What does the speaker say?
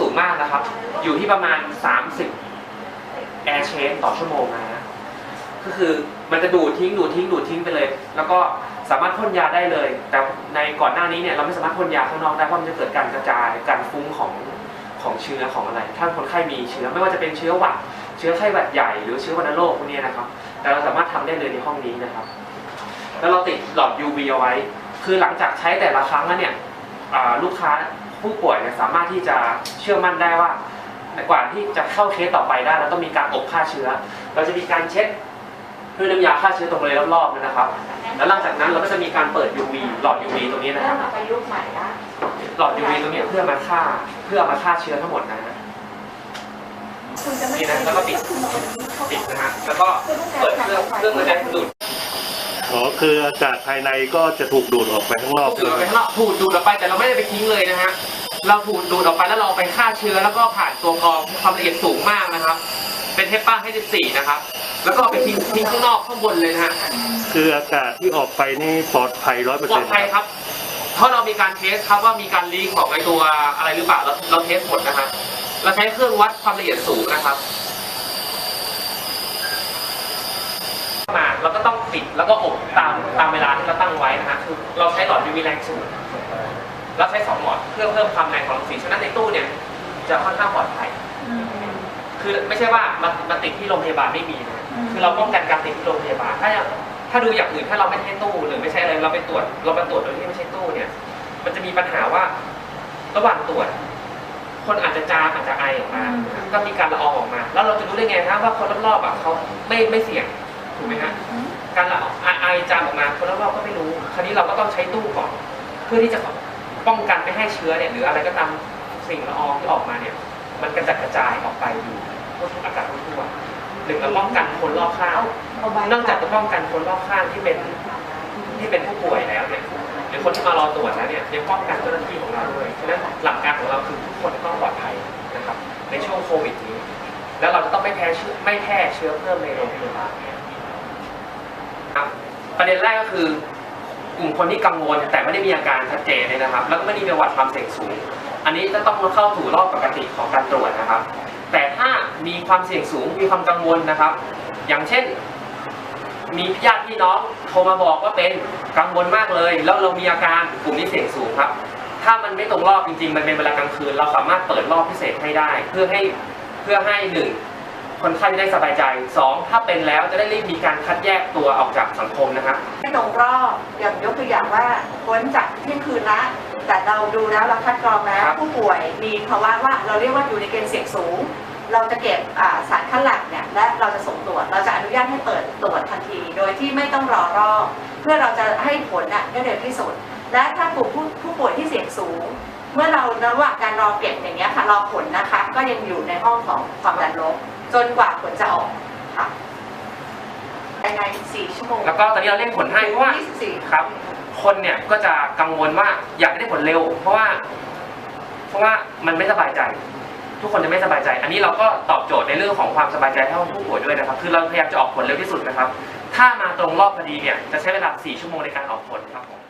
สูงมากนะครับ อยู่ที่ประมาณ 30แอร์เชนต่อชั่วโมงนะก็คือมันจะดูดทิ้งดูดทิ้งดูดทิ้งไปเลย แล้วก็สามารถพ่นยาได้เลย แต่ในก่อนหน้านี้เนี่ยเราไม่สามารถพ่นยาข้างนอกได้เพราะมันจะเกิดการกระจายการฟุ้งของของเชื้อของอะไร ถ้าคนไข้มีเชื้อไม่ว่าจะเป็นเชื้อหวัด เชื้อไข้หวัดใหญ่หรือเชื้อวัณโรคพวกนี้นะครับ แต่เราสามารถทำได้เลยในห้องนี้นะครับ แล้วเราติดหลอด UV เอาไว้ คือหลังจากใช้แต่ละครั้งแล้วเนี่ยลูกค้า ผู้ป่วยเนี่ยสามารถที่จะเชื่อมั่นได้ว่า กว่าที่จะเข้าเคสต่อไปได้เราต้องมีการอบฆ่าเชื้อ เราจะมีการเช็ดด้วยน้ำยาฆ่าเชื้อตรงเลยรอบๆนะครับ แล้วหลังจากนั้นเราก็จะมีการเปิด UV หลอด UV ตรงนี้นะคเริ่รัมบมาประยุกต์ใหม่ละหลอด UV ตรงนี้เพื่อมาฆ่าเพื่อมาฆ่าเชื้อทั้งหมดนะฮะ คุณจะไม่นี่นะแล้วก็ปิดปิดนะฮะ แล้วก็เปิดเครื่องเครื่องมันจะดูด อ๋อคืออากาศภายในก็จะถูกดูดออกไปข้างนอกดูดออกไปข้างนอกถูดดูดออกไปแต่เราไม่ได้ไปทิ้งเลยนะฮะเราถูดดูดออกไปแล้วเราเอาไปฆ่าเชื้อ แล้วก็ผ่านตัวกรองความละเอียดสูงมากนะครับ เป็นเทปป้าให้14นะครับ แล้วก็เอาไปทิ้งทิ้งข้างนอกข้างบนเลยนะฮะคืออากาศที่ออกไปนี่ปลอดภัยร้อยเปอร์ปลอเซ็นดต์ภัยครับ เพราะเรามีการเทสครับว่ามีการลีกของไอตัวอะไรหรือเปล่าเราเราเทสหมดนะครับเราใช้เครื่องวัดความละเอียดสูงนะครับ มาเราก็ต้องปิดแล้วก็อบตามตามเวลาที่เราตั้งไว้นะฮะคือเราใช้หลอด UV แรงสูงเราใช้สองหลอดเพื่อเพิ่มความแรงของรังสีฉะนั้นในตู้เนี่ยจะค่อนข้างปลอดภัยคือไม่ใช่ว่ามามาติดที่โรงพยาบาลไม่มีนะคือเราป้องกันการติดที่โรงพยาบาลถ้าอย่างถ้าดูอย่างอื่นถ้าเราไม่ใช่ตู้หรือไม่ใช่อะไรเราไปตรวจเราไปตรวจโดยที่ไม่ใช่ตู้เนี่ย มันจะมีปัญหาว่าระหว่างตรวจ คนอาจจะจามอาจจะไอออกมา ก็มีการละอองออกมา แล้วเราจะรู้ได้ไงครับว่าคนรอบๆอะเขาไม่ไม่เสี่ยง ถูกไหมฮะการละอองไอไอจามออกมาคนรอบๆก็ไม่รู้ คราวนี้เราก็ต้องใช้ตู้ก่อน เพื่อที่จะป้องกันไม่ให้เชื้อเนี่ยหรืออะไรก็ตามสิ่งละอองที่ออกมาเนี่ย มันกระจัดกระจายออกไปอยู่ทั่วทุกอากาศทั่วๆหนึ่งเราป้องกันคนรอบข้างนอกจากจะป้องกันคนรอบข้างที่เป็นที่เป็นผู้ป่วยแล้วเนี่ยหรือคนที่มารอตรวจแล้วเนี่ยยังป้องกันเจ้าหน้าที่ของเราด้วยฉะนั้นหลักการของเราคือทุกคนต้องปลอดภัยนะครับ ในช่วงโควิดนี้ แล้วเราจะต้องไม่แพร่เชื้อไม่แพร่เชื้อเพิ่มในโรงพยาบาลครับ ประเด็นแรกก็คือกลุ่มคนที่กังวลแต่ไม่ได้มีอาการชัดเจนเลยนะครับ แล้วก็ไม่ได้มีประวัติความเสี่ยงสูง อันนี้จะต้องเข้าสู่รอบปกติของการตรวจนะครับ แต่ถ้ามีความเสี่ยงสูงมีความกังวลนะครับ อย่างเช่น มีญาติพี่น้องโทรมาบอกว่าเป็นกังวลมากเลย แล้วเรามีอาการกลุ่มนี้เสี่ยงสูงครับ ถ้ามันไม่ตรงรอบจริงๆ มันเป็นเวลากลางคืน เราสามารถเปิดรอบพิเศษให้ได้ เพื่อให้เพื่อให้หนึ่ง คนไข้จะได้สบายใจสองถ้าเป็นแล้วจะได้รีบมีการคัดแยกตัวออกจากสังคมนะครับไม่ตรงรอบอย่างยกตัวอย่างว่าพ้นจากเที่ยงคืนละแต่เราดูแล้วเราคัดกรองแล้วครับผู้ป่วยมีภาวะว่าเราเรียกว่าอยู่ในเกณฑ์เสี่ยงสูง เราจะเก็บอ่าสารคัดหลั่งเนี่ยและเราจะส่งตรวจเราจะอนุญาตให้เปิดตรวจทันที โดยที่ไม่ต้องรอรอบเพื่อเราจะให้ผลน่ะได้เร็วที่สุด และถ้ากลุ่มผู้ผู้ป่วยที่เสี่ยงสูง เมื่อเราระหว่างการรอเก็บอย่างเงี้ยค่ะรอผลนะคะ ก็ยังอยู่ในห้องของความดันลบจนกว่าผลจะออกค่ะภายใน4ชั่วโมงแล้วก็ตอนนี้เราเร่งผลให้เพราะว่า24ครับ คนเนี่ยก็จะกังวลว่าอยากได้ผลเร็ว เพราะว่า เพราะว่ามันไม่สบายใจ ทุกคนจะไม่สบายใจ อันนี้เราก็ตอบโจทย์ในเรื่องของความสบายใจให้ผู้ป่วยด้วยนะครับ คือเราพยายามจะออกผลเร็วที่สุดนะครับ ถ้ามาตรงรอบพอดีเนี่ยจะใช้เวลา 4 ชั่วโมงในการออกผลครับผม